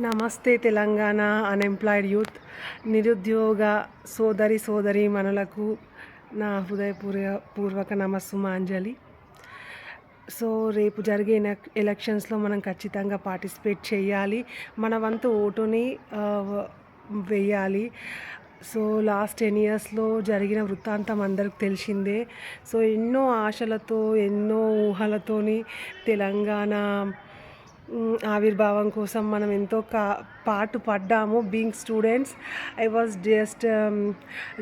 నమస్తే Telangana unemployed youth నిరుద్యోగ సోదరి సోదరి మనులకు నా హృదయపూర్వ పూర్వక నమస్సుమాంజలి. సో రేపు జరిగే ఎలక్- ఎలక్షన్స్లో మనం ఖచ్చితంగా పార్టిసిపేట్ చేయాలి. మన వంతు ఓటుని వేయాలి. సో లాస్ట్ టెన్ ఇయర్స్లో జరిగిన వృత్తాంతం అందరికి తెలిసిందే. సో ఎన్నో ఆశలతో ఎన్నో ఊహలతోని తెలంగాణ ఆవిర్భావం కోసం మనం ఎంతో కా పాటు పడ్డాము being students I was just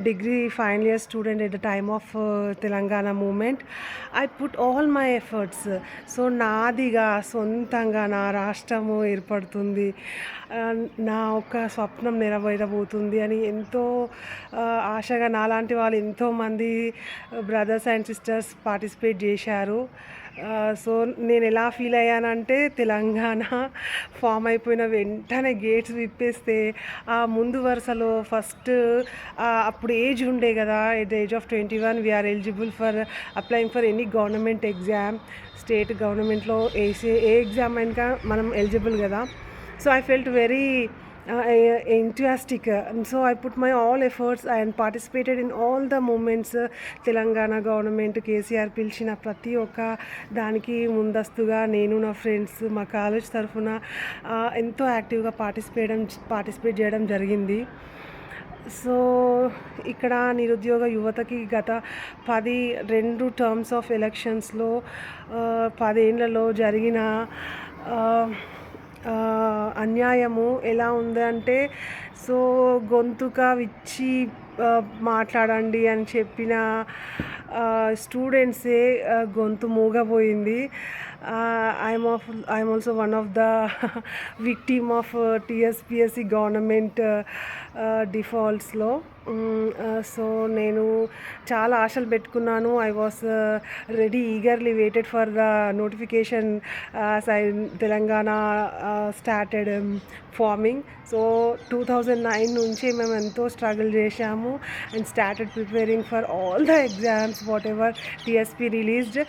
degree final year student at the time of Telangana movement I put all my efforts so నాదిగా సొంతంగా నా రాష్ట్రము ఏర్పడుతుంది. నా ఒక స్వప్నం నెరవేరబోతుంది అని ఎంతో ఆశగా నాలాంటి వాళ్ళు ఎంతోమంది బ్రదర్స్ అండ్ సిస్టర్స్ పార్టిసిపేట్ చేశారు. సో నేను ఎలా ఫీల్ అయ్యానంటే తెలంగాణ ఫామ్ అయిపోయిన వెంటనే గేట్స్ విప్పేస్తే ఆ ముందు వరుసలో ఫస్ట్ అప్పుడు ఏజ్ ఉండే కదా at the age of twenty one we are eligible for applying for any government exam state గవర్నమెంట్లో ఏసీ ఏ ఎగ్జామ్ అయినా మనం ఎలిజిబుల్ కదా. So I felt very Uh, enthusiastic uh, and so i put my all efforts and participated in all the movements Telangana government KCR పిలిచిన ప్రతి ఒక్క దానికి ముందస్తుగా నేను నా ఫ్రెండ్స్ మా కాలేజ్ తరఫున uh, ఎంతో యాక్టివ్గా పార్టిసిపేట్ పార్టిసిపేట్ చేయడం జరిగింది. సో ఇక్కడ నిరుద్యోగ యువతకి గత పది రెండు టర్మ్స్ ఆఫ్ ఎలక్షన్స్లో పదేళ్ళలో జరిగిన అన్యాయము ఎలా ఉందంటే సో గొంతుక విచ్చి మాట్లాడండి అని చెప్పిన స్టూడెంట్సే గొంతు మూగపోయింది I'm of I'm also one of the victim of TSPSC government డిఫాల్ట్స్లో so నేను చాలా ఆశలు పెట్టుకున్నాను. I was ready eagerly waited for the notification Sye Telangana started forming so two thousand nine నుంచి మేము ఎంతో స్ట్రగుల్ చేశాము and started preparing for all the exams whatever TSP released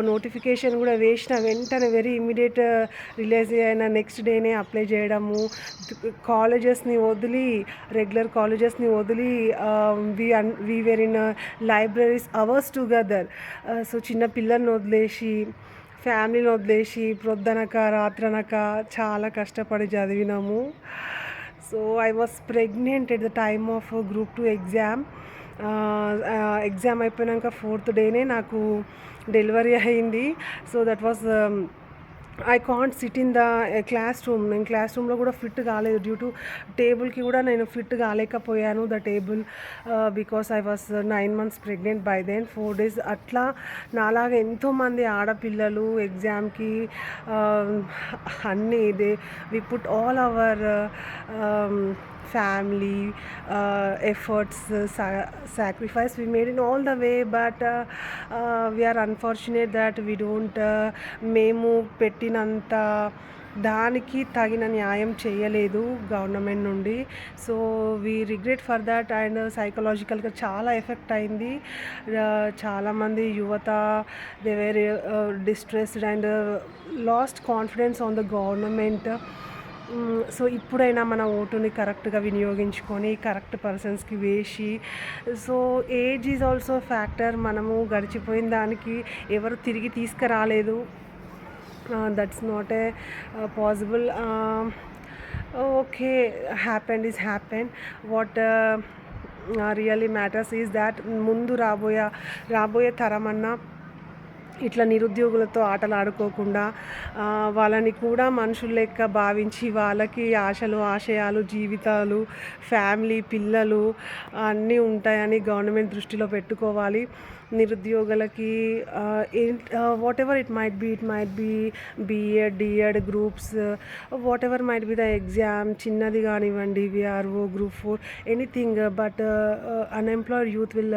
notification కూడా వేసిన వెంటనే వెరీ ఇమీడియట్ రిలీజ్ అయిన next డేనే apply చేయడము. కాలేజెస్ని వదిలి రెగ్యులర్ కాలేజెస్ని వదిలి we we were in libraries hours together so చిన్న పిల్లల్ని వదిలేసి ఫ్యామిలీని వదిలేసి ప్రొద్దనక రాత్రనక చాలా కష్టపడి చదివినాము. So I was pregnant at the time of group two exam exam అయిపోయాక ఫోర్త్ డేనే నాకు డెలివరీ అయింది. So that was I can't sit in the classroom నేను క్లాస్ రూమ్లో కూడా ఫిట్ కాలేదు. డ్యూ టు టేబుల్కి కూడా నేను fit కాలేకపోయాను the table because I was nine months pregnant by then four days అట్లా నాలాగా ఎంతోమంది ఆడపిల్లలు ఎగ్జామ్కి అన్నీ they we put all our family efforts sacrifice we made in all the way but we are unfortunate that we don't మేము పెట్టినంత దానికి తగిన న్యాయం చేయలేదు గవర్నమెంట్ నుండి. So we regret for that and సైకలాజికల్గా చాలా ఎఫెక్ట్ అయింది. చాలామంది యువత they were distressed and lost confidence on the government so ఇప్పుడైనా మన ఓటుని కరెక్ట్గా వినియోగించుకొని కరెక్ట్ పర్సన్స్కి వేసి so age is also factor. మనము గడిచిపోయిన దానికి ఎవరు తిరిగి తీసుకురాలేదు. That's not a possible okay happened is happen what really matters is that ముందు రాబోయే రాబోయే తరం అన్నా ఇట్లా నిరుద్యోగులతో ఆటలు ఆడుకోకుండా వాళ్ళని కూడా మనుషుల లెక్క భావించి వాళ్ళకి ఆశలు ఆశయాలు జీవితాలు ఫ్యామిలీ పిల్లలు అన్నీ ఉంటాయని గవర్నమెంట్ దృష్టిలో పెట్టుకోవాలి. నిరుద్యోగులకి whatever it might be it might be BEd DEd groups whatever might be the exam చిన్నది కానివ్వండి VRO group four anything but unemployed youth will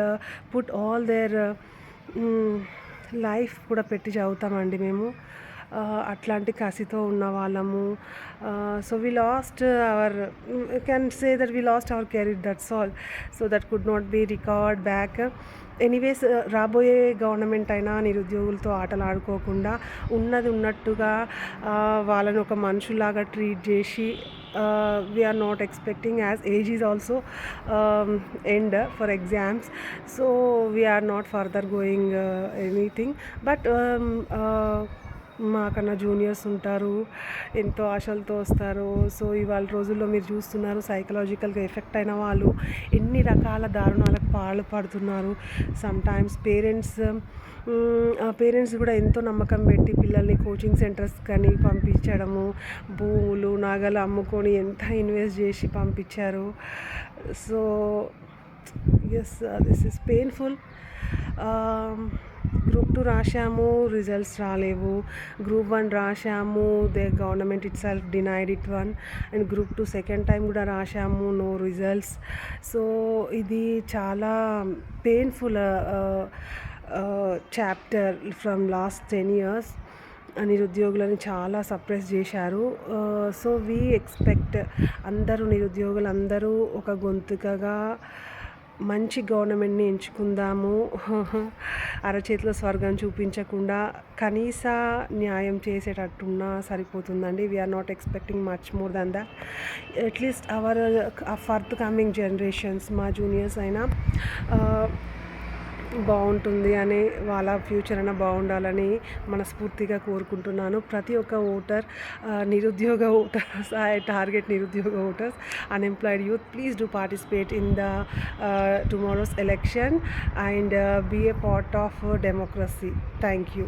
put all their life కూడా పెట్టి చదువుతామండి మేము. అట్లాంటి కసితో ఉన్న వాళ్ళము. So we lost our can say that we lost our career that's all so that could not be record back anyways రాబోయే government అయినా నిరుద్యోగులతో ఆటలు ఆడుకోకుండా ఉన్నది ఉన్నట్టుగా వాళ్ళని ఒక మనుషులాగా ట్రీట్ చేసి we are not expecting as age is also end for exams so we are not further going anything but మాకన్నా జూనియర్స్ ఉంటారు ఎంతో ఆశలతో వస్తారు సో ఇవాళ రోజుల్లో మీరు చూస్తున్నారు సైకలాజికల్గా ఎఫెక్ట్ అయిన వాళ్ళు ఎన్ని రకాల దారుణాలకు పాల్పడుతున్నారు సమ్ టైమ్స్ పేరెంట్స్ పేరెంట్స్ కూడా ఎంతో నమ్మకం పెట్టి పిల్లల్ని కోచింగ్ సెంటర్స్ కానీ పంపించడము భూములు నగలు అమ్ముకొని ఎంత ఇన్వెస్ట్ చేసి పంపించారు. So yes this is painful group two రాశాము రిజల్ట్స్ రాలేవు. గ్రూప్ వన్ రాశాము the government itself denied it one. And group two second time కూడా రాశాము నో రిజల్ట్స్. సో ఇది చాలా painful chapter from last ten years. నిరుద్యోగులను చాలా సప్రెస్ చేశారు. సో వీ ఎక్స్పెక్ట్ అందరూ నిరుద్యోగులు అందరూ ఒక గొంతుకగా మంచి గవర్నమెంట్ని ఎంచుకుందాము. అరచేతిలో స్వర్గం చూపించకుండా కనీస న్యాయం చేసేటట్టున్నా సరిపోతుందండి. We are not expecting much more than that at least our forthcoming generations మా జూనియర్స్ అయినా uh, బాగుంటుంది అని వాళ్ళ ఫ్యూచర్ అయినా బాగుండాలని మనస్ఫూర్తిగా కోరుకుంటున్నాను. ప్రతి ఒక్క ఓటర్ నిరుద్యోగ ఓటర్స్ ఐ టార్గెట్ నిరుద్యోగ voters unemployed youth please do participate in the tomorrow's election and be a part of democracy. Thank you.